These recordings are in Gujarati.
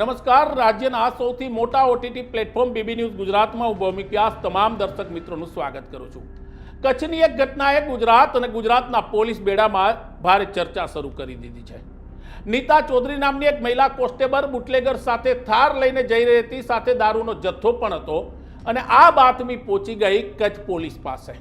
નમસ્કાર. રાજ્યના સૌથી મોટા ઓટીટી પ્લેટફોર્મ બીબી ન્યૂઝ ગુજરાતમાં હું ભૌમિક વ્યાસ. તમામ દર્શક મિત્રોનું સ્વાગત કરું છું. કચ્છની એક ઘટનાએ ગુજરાત અને ગુજરાતના પોલીસ બેડામાં ભારે ચર્ચા શરૂ કરી દીધી છે. નીતા ચૌધરી નામની એક મહિલા કોન્સ્ટેબલ બુટલેગર સાથે થાર લઈને જઈ રહી હતી. સાથે દારૂનો જથ્થો પણ હતો અને આ બાતમી પહોંચી ગઈ કચ્છ પોલીસ પાસે.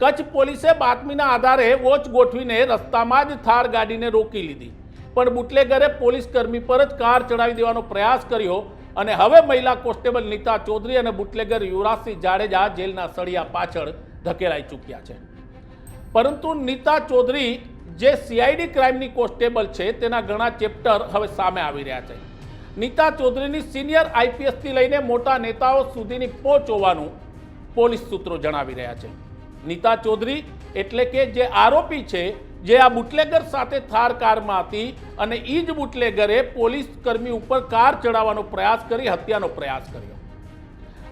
કચ્છ પોલીસે બાતમીના આધારે વોચ ગોઠવીને રસ્તામાં જ થાર ગાડીને રોકી લીધી. પણ બુટલેગરે પોલીસ કર્મી પર જ કાર ચડાવી દેવાનો પ્રયાસ કર્યો અને હવે મહિલા કોન્સ્ટેબલ નીતા ચૌધરી અને બુટલેગર યુવરાજસિંહ જાડેજા જેલના સળિયા પાછળ ધકેલાઈ ચૂક્યા છે. પરંતુ નીતા ચૌધરી જે સીઆઈડી ક્રાઇમની કોન્સ્ટેબલ છે તેના ઘણા ચેપ્ટર હવે સામે આવી રહ્યા છે. નીતા ચૌધરીની સિનિયર આઈપીએસથી લઈને મોટા નેતાઓ સુધીની પહોંચ હોવાનું પોલીસ સૂત્રો જણાવી રહ્યા છે. નીતા ચૌધરી એટલે કે જે આરોપી છે જે આ બુટલેગર સાથે થાર કારમાં હતી અને એ જ બુટલેગરે પોલીસ કર્મી ઉપર કાર ચડાવવાનો પ્રયાસ કરી, હત્યાનો પ્રયાસ કર્યો.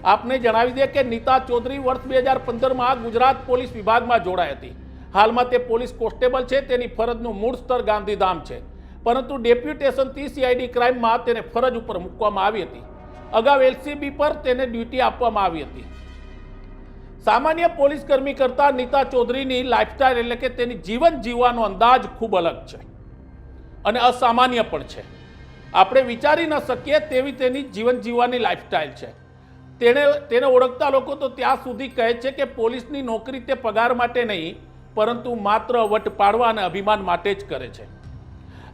આપને જણાવી દે કે નીતા ચૌધરી વર્ષ બે હજાર પંદરમાં ગુજરાત પોલીસ વિભાગમાં જોડાઈ હતી. હાલમાં તે પોલીસ કોન્સ્ટેબલ છે, તેની ફરજનું મૂળ સ્તર ગાંધીધામ છે. પરંતુ ડેપ્યુટેશનથી સીઆઈડી ક્રાઇમમાં તેને ફરજ ઉપર મૂકવામાં આવી હતી. અગાઉ એલસીબી પર તેને ડ્યુટી આપવામાં આવી હતી. સામાન્ય પોલીસ કર્મી કરતાં નીતા ચૌધરીની લાઇફસ્ટાઇલ એટલે કે તેની જીવન જીવવાનો અંદાજ ખૂબ અલગ છે અને અસામાન્ય પણ છે. આપણે વિચારી ન શકીએ તેવી તેની જીવન જીવવાની લાઇફસ્ટાઇલ છે. તેણે, તેને ઓળખતા લોકો તો ત્યાં સુધી કહે છે કે પોલીસની નોકરી તે પગાર માટે નહીં, પરંતુ માત્ર વટ પાડવા અને અભિમાન માટે જ કરે છે.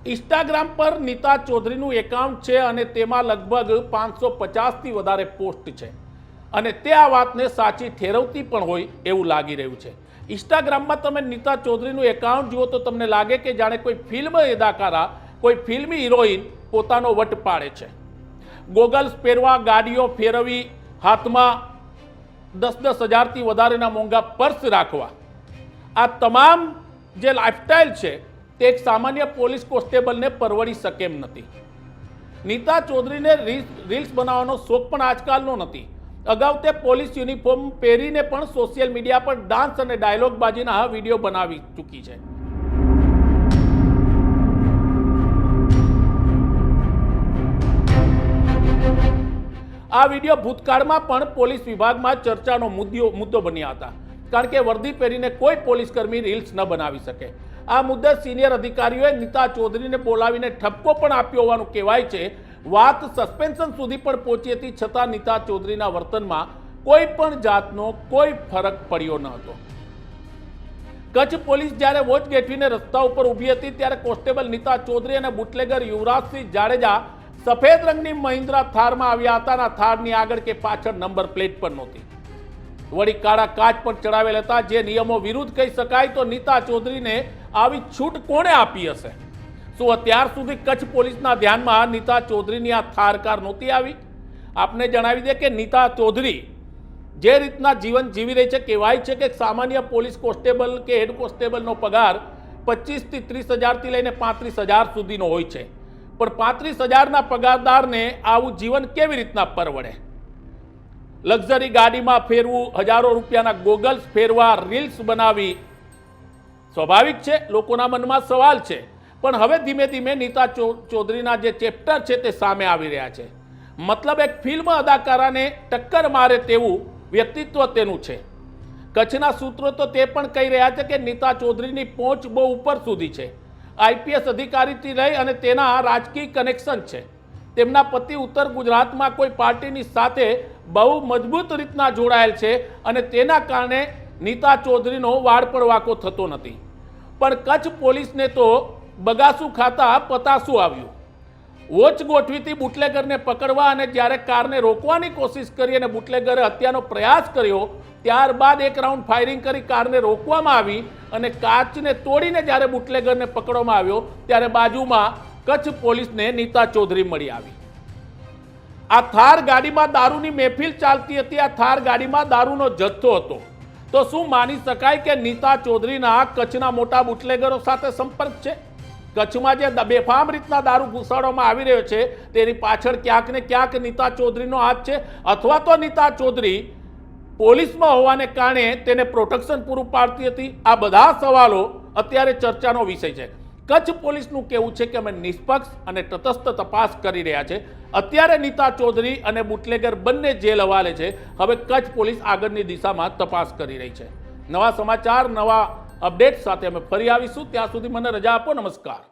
ઇન્સ્ટાગ્રામ પર નીતા ચૌધરીનું એકાઉન્ટ છે અને તેમાં લગભગ પાંચસો પચાસથી વધારે પોસ્ટ છે. અને તે આ વાતને સાચી ઠેરવતી પણ હોય એવું લાગી રહ્યું છે. ઇન્સ્ટાગ્રામમાં તમે નીતા ચૌધરીનું એકાઉન્ટ જુઓ તો તમને લાગે કે જાણે કોઈ ફિલ્મ અદાકારા કોઈ ફિલ્મી હિરોઈન પોતાનો વટ પાડે છે. ગોગલ્સ પહેરવા, ગાડીઓ ફેરવી, હાથમાં દસ દસ હજારથી વધારેના મોંઘા પર્સ રાખવા. આ તમામ જે લાઇફસ્ટાઇલ છે તે એક સામાન્ય પોલીસ કોન્સ્ટેબલને પરવડી શકે એમ નથી. નીતા ચૌધરીને રીલ્સ રીલ્સ બનાવવાનો શોખ પણ આજકાલનો નથી. અગાઉ તે પોલીસ યુનિફોર્મ પહેરીને પણ સોશિયલ મીડિયા પર ડાન્સ અને ડાયલોગ બાજીના વીડિયો બનાવી ચૂકી છે. આ વીડિયો ભૂતકાળમાં પણ પોલીસ વિભાગમાં ચર્ચાનો મુદ્દો મુદ્દો બન્યા હતા. કારણ કે વર્દી પહેરીને કોઈ પોલીસ કર્મી રીલ્સ ન બનાવી શકે. આ મુદ્દે સિનિયર અધિકારીઓએ નીતા ચૌધરીને બોલાવીને ઠપકો પણ આપ્યો હોવાનું કહેવાય છે. વાત સસ્પેન્શન સુધી પણ પહોંચી હતી, છતાં નીતા ચૌધરીના વર્તનમાં કોઈ પણ જાતનો કોઈ ફરક પડ્યો ન હતો. કચ્છ પોલીસ જ્યારે વોચ ગેઠવીને રસ્તા ઉપર ઊભી હતી, ત્યારે કોન્સ્ટેબલ નીતા ચૌધરી અને બુટલેગર યુવરાજસિંહ જાડેજા સફેદ રંગની મહિન્દ્રા થારમાં આવ્યા હતા આ થારની આગળ કે પાછળ નંબર પ્લેટ પણ નહોતી. વળી કાળા કાચ પણ ચડાવેલ હતા. જે નિયમો વિરુદ્ધ કહી શકાય તો નીતા ચૌધરીને આવી છૂટ કોણે આપી હશે? શું અત્યાર સુધી કચ્છ પોલીસના ધ્યાનમાં નીતા ચૌધરીની આ થાર કાર નહોતી આવી? આપને જણાવી દે કે નીતા ચૌધરી જે રીતના જીવન જીવી રહી છે, કહેવાય છે કે સામાન્ય પોલીસ કોન્સ્ટેબલ કે હેડ કોન્સ્ટેબલનો પગાર પચીસથી ત્રીસ હજારથી લઈને પાંત્રીસ હજાર સુધીનો હોય છે. પણ પાંત્રીસ હજારના પગારદારને આવું જીવન કેવી રીતના પરવડે? લક્ઝરી ગાડીમાં ફેરવું, હજારો રૂપિયાના ગોગલ્સ ફેરવા, રીલ્સ બનાવી સ્વાભાવિક છે? લોકોના મનમાં સવાલ છે. પણ હવે ધીમે ધીમે નીતા ચૌધરીના જે ચેપ્ટર છે તે સામે આવી રહ્યા છે. મતલબ એક ફિલ્મ અદાકારાને ટક્કર મારે તેવું વ્યક્તિત્વ તેનું છે. કચ્છના સૂત્રો તો તે પણ કહી રહ્યા છે કે નીતા ચૌધરીની પહોંચ બહુ ઉપર સુધી છે. આઈપીએસ અધિકારીથી લઈ અને તેના રાજકીય કનેક્શન છે. તેમના પતિ ઉત્તર ગુજરાતમાં કોઈ પાર્ટીની સાથે બહુ મજબૂત રીતના જોડાયેલ છે અને તેના કારણે નીતા ચૌધરીનો વાળ પણ વાંકો થતો નથી. પણ કચ્છ પોલીસને તો બગાસું ખાતા પતાસું આવ્યું. વોચ ગોઠવીથી બુટલેગરને પકડવા અને જ્યારે કારને રોકવાની કોશિશ કરી અને બુટલેગરે હત્યાનો પ્રયાસ કર્યો, ત્યારબાદ એક રાઉન્ડ ફાયરિંગ કરી કારને રોકવામાં આવી અને કાચને તોડીને જ્યારે બુટલેગરને પકડવામાં આવ્યો, ત્યારે બાજુમાં કચ્છ પોલીસને નીતા ચૌધરી મળી આવી. આ થાર ગાડીમાં દારૂની મહેફિલ ચાલતી હતી, આ થાર ગાડીમાં દારૂનો જથ્થો હતો. તો શું માની શકાય કે નીતા ચૌધરીના કચ્છના મોટા બુટલેગરો સાથે સંપર્ક છે? કચ્છમાં જે બેફામ રીતના દારૂ ઘૂસાડવામાં આવી રહ્યો છે, તેની પાછળ ક્યાંક ને ક્યાંક નીતા ચૌધરીનો હાથ છે. અથવા તો નીતા ચૌધરી પોલીસમાં હોવાને કારણે તેને પ્રોટેક્શન પૂરું પાડતી હતી. આ બધા સવાલો અત્યારે ચર્ચાનો વિષય છે. કચ્છ પોલીસનું કહેવું છે કે અમે નિષ્પક્ષ અને તટસ્થ તપાસ કરી રહ્યા છે. અત્યારે નીતા ચૌધરી અને બુટલેગર બંને જેલ હવાલે છે. હવે કચ્છ પોલીસ આગળની દિશામાં તપાસ કરી રહી છે. નવા સમાચાર, નવા અપડેટ સાથે અમે ફરી આવીશું. ત્યાં સુધી મને રજા આપો. નમસ્કાર.